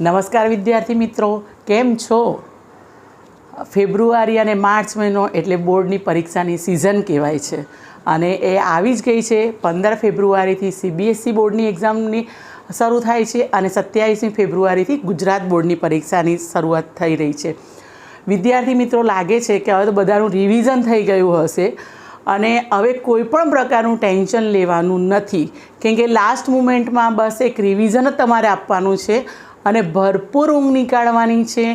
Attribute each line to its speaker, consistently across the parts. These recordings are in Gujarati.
Speaker 1: નમસ્કાર વિદ્યાર્થી મિત્રો, કેમ છો? ફેબ્રુઆરી અને માર્ચ મહિનો એટલે બોર્ડની પરીક્ષાની સિઝન કહેવાય છે. અને એ આવી જ ગઈ છે, પંદર ફેબ્રુઆરીથી સીબીએસસી બોર્ડની એક્ઝામની શરૂ થાય છે અને સત્યાવીસમી ફેબ્રુઆરીથી ગુજરાત બોર્ડની પરીક્ષાની શરૂઆત થઈ રહી છે. વિદ્યાર્થી મિત્રો, લાગે છે કે હવે તો બધાનું રિવિઝન થઈ ગયું હશે અને હવે કોઈપણ પ્રકારનું ટેન્શન લેવાનું નથી. કેમ કે લાસ્ટ મુમેન્ટમાં બસ એક રિવિઝન જ તમારે આપવાનું છે અને ભરપૂર ઊંઘ નીકાળવાની છે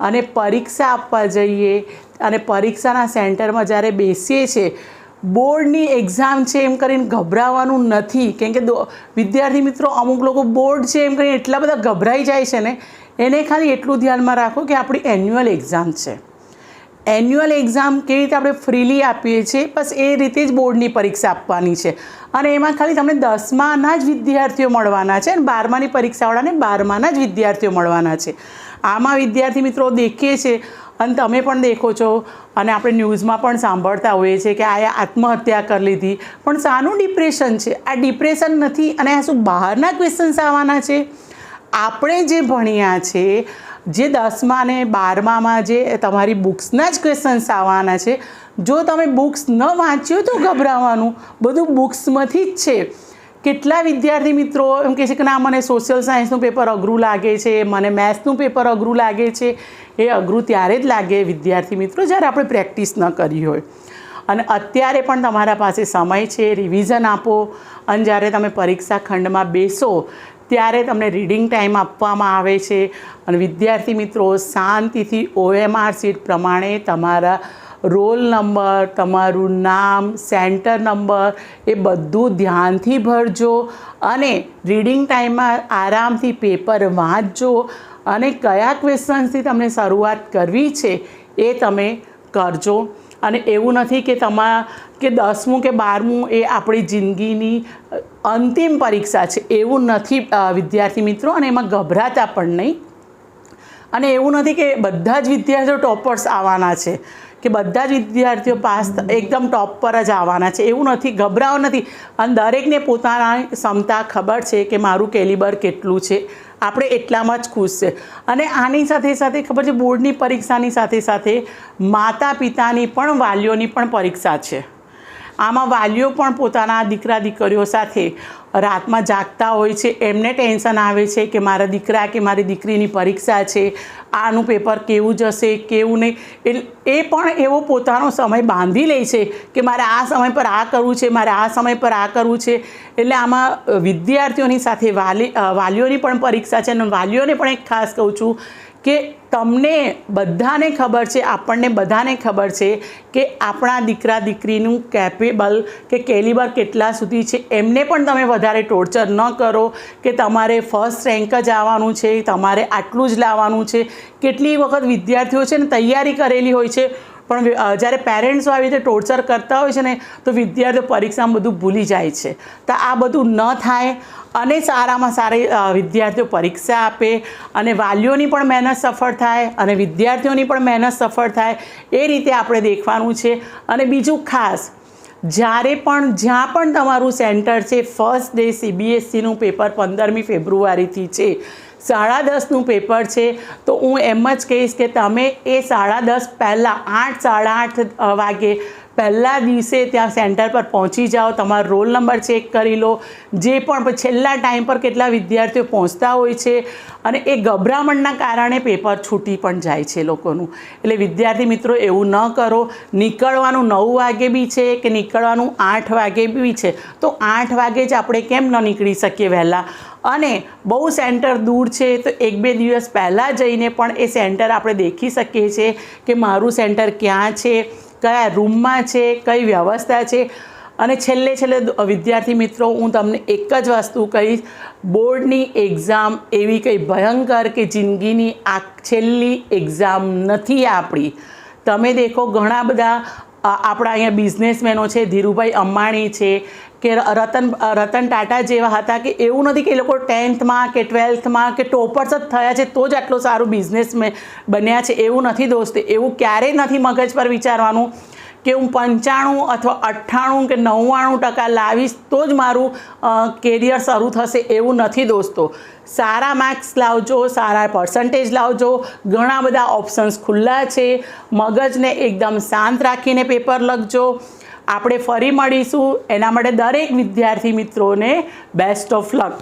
Speaker 1: અને પરીક્ષા આપવા જઈએ અને પરીક્ષાના સેન્ટરમાં જ્યારે બેસીએ છીએ, બોર્ડની એક્ઝામ છે એમ કરીને ગભરાવાનું નથી. કેમ કે વિદ્યાર્થી મિત્રો, અમુક લોકો બોર્ડ છે એમ કરીને એટલા બધા ગભરાઈ જાય છે ને, એને ખાલી એટલું ધ્યાનમાં રાખો કે આપણી એન્યુઅલ એક્ઝામ છે. એન્યુઅલ એક્ઝામ કેવી રીતે આપણે ફ્રીલી આપીએ છીએ, બસ એ રીતે જ બોર્ડની પરીક્ષા આપવાની છે. અને એમાં ખાલી તમને દસમાના જ વિદ્યાર્થીઓ મળવાના છે અને બારમાની પરીક્ષાવાળાને બારમાના જ વિદ્યાર્થીઓ મળવાના છે. આમાં વિદ્યાર્થી મિત્રો દેખીએ છે અને તમે પણ દેખો છો અને આપણે ન્યૂઝમાં પણ સાંભળતા હોઈએ છીએ કે આ આત્મહત્યા કરી લીધી. પણ શાનું ડિપ્રેશન છે? આ ડિપ્રેશન નથી અને આ શું બહારના ક્વેશ્ચન્સ આવવાના છે? આપણે જે ભણ્યા છે જે દસમા અને બારમામાં જે તમારી બુક્સના જ ક્વેશ્ચન્સ આવવાના છે, જો તમે બુક્સ ન વાંચ્યો તો ગભરાવાનું. બધું બુક્સમાંથી જ છે. કેટલા વિદ્યાર્થી મિત્રો એમ કહે છે કે ના, મને સોશિયલ સાયન્સનું પેપર અઘરું લાગે છે, મને મેથ્સનું પેપર અઘરું લાગે છે. એ અઘરું ત્યારે જ લાગે વિદ્યાર્થી મિત્રો, જ્યારે આપણે પ્રેક્ટિસ ન કરી હોય. અને અત્યારે પણ તમારા પાસે સમય છે રિવિઝન આપો. અને જ્યારે તમે પરીક્ષા ખંડમાં બેસો ત્યારે તમને રીડિંગ ટાઈમ આપવામાં આવે છે. અને વિદ્યાર્થી મિત્રો, શાંતિથી ઓએમઆર સીટ પ્રમાણે તમારા રોલ નંબર તમારું નામ સેન્ટર નંબર એ બધું ધ્યાનથી ભરજો અને રીડિંગ ટાઈમમાં આરામથી પેપર વાંચજો અને કયા ક્વેશ્ચન્સથી તમને શરૂઆત કરવી છે એ તમે કરજો. અને એવું નથી કે તમા, કે દસમું કે બારમું એ આપણી જિંદગીની અંતિમ પરીક્ષા છે. એવું નથી વિદ્યાર્થી મિત્રો, અને એમાં ગભરાતા પણ નહીં. અને એવું નથી કે બધા જ વિદ્યાર્થીઓ ટોપર્સ આવવાના છે. કે બધા જ વિદ્યાર્થીઓ પાસ એકદમ ટોપ પર જ આવવાના છે. એવું નથી ગભરાઓ નથી. અને દરેકને પોતાના ક્ષમતા ખબર છે કે મારું કેલિબર કેટલું છે. આપણે એટલામાં જ ખુશ છે. અને આની સાથે સાથે ખબર છે બોર્ડની પરીક્ષાની સાથે સાથે માતા પિતાની પણ વાલીઓની પણ પરીક્ષા છે. આમાં વાલીઓ પણ પોતાના દીકરા દીકરીઓ સાથે રાતમાં જાગતા હોય છે. એમને ટેન્શન આવે છે કે મારા દીકરા કે મારી દીકરીની પરીક્ષા છે. આનું પેપર કેવું જશે કેવું નહીં? એ પણ એવો પોતાનો સમય બાંધી લે છે કે મારે આ સમય પર આ કરવું છે, મારે આ સમય પર આ કરવું છે. એટલે આમાં વિદ્યાર્થીઓની સાથે વાલી વાલીઓની પણ પરીક્ષા છે અને વાલીઓને પણ એક ખાસ કહું છું કે તમને બધાને ખબર છે, આપણને બધાને ખબર છે કે આપણા દીકરા દીકરીનું કેપેબલ કે કેલિબર કેટલા સુધી છે. એમને પણ તમે વધારે ટોર્ચર ન કરો કે તમારે ફર્સ્ટ રેન્ક જ આવવાનું છે, તમારે આટલું જ લાવવાનું છે. કેટલી વખત વિદ્યાર્થીઓ છે ને તૈયારી કરેલી હોય છે પણ જ્યારે પેરેન્ટ્સો આવી રીતે ટોર્ચર કરતા હોય છે ને, તો વિદ્યાર્થીઓ પરીક્ષામાં બધું ભૂલી જાય છે. તો આ બધું ન થાય અને સારામાં સારી વિદ્યાર્થીઓ પરીક્ષા આપે અને વાલીઓની પણ મહેનત સફળ થાય અને વિદ્યાર્થીઓની પણ મહેનત સફળ થાય એ રીતે આપણે દેખવાનું છે. અને બીજું ખાસ, જ્યારે પણ જ્યાં પણ તમારું સેન્ટર છે ફર્સ્ટ ડે સીબીએસસીનું પેપર પંદરમી ફેબ્રુઆરીથી છે સાડા દસનું પેપર છે, તો હું એમ જ કહીશ કે તમે એ સાડા દસ પહેલાં આઠ, સાડા આઠ વાગે પહેલા દિવસે ત્યાં સેન્ટર પર પહોંચી જાઓ, તમારો રોલ નંબર ચેક કરી લો. જે પણ છેલ્લા ટાઈમ પર કેટલા વિદ્યાર્થીઓ પહોંચતા હોય છે અને એ ગભરામણના કારણે પેપર છૂટી પણ જાય છે લોકોનું. એટલે વિદ્યાર્થી મિત્રો, એવું ન કરો. નીકળવાનું નવ વાગે બી છે કે નીકળવાનું આઠ વાગે બી છે, તો આઠ વાગે જ આપણે કેમ ન નીકળી શકીએ વહેલા? અને બહુ સેન્ટર દૂર છે, તો એક બે દિવસ પહેલાં જઈને પણ એ સેન્ટર આપણે દેખી શકીએ છીએ કે મારું સેન્ટર ક્યાં છે કયા રૂમમાં છે, કઈ વ્યવસ્થા છે? અને છેલ્લે છેલ્લે વિદ્યાર્થી મિત્રો, હું તમને એક જ વસ્તુ કહીશ. બોર્ડની એક્ઝામ એવી કંઈ ભયંકર કે જિંદગીની આ છેલ્લી એક્ઝામ નથી આપણી. તમે દેખો ઘણા બધા આપણા અહીંયા બિઝનેસમેનો છે, ધીરુભાઈ અંબાણી છે, કે રતન રતન ટાટા જેવા હતા, કે એવું નથી કે એ લોકો ટેન્થમાં કે ટ્વેલ્થમાં કે ટોપર્સ જ થયા છે, તો જ આટલું સારું બિઝનેસ બન્યા છે, એવું નથી દોસ્ત, એવું ક્યારેય નથી મગજ પર વિચારવાનું. કે હું પંચાણું અથવા અઠ્ઠાણું કે નવ્વાણું ટકા લાવીશ તો જ મારું કેરિયર શરૂ થશે એવું નથી દોસ્તો. સારા માર્ક્સ લાવજો, સારા પર્સન્ટેજ લાવજો. ઘણા બધા ઓપ્શન્સ ખુલ્લા છે. મગજને એકદમ શાંત રાખીને પેપર લખજો. આપણે ફરી મળીશું. એના માટે દરેક વિદ્યાર્થી મિત્રોને બેસ્ટ ઓફ લક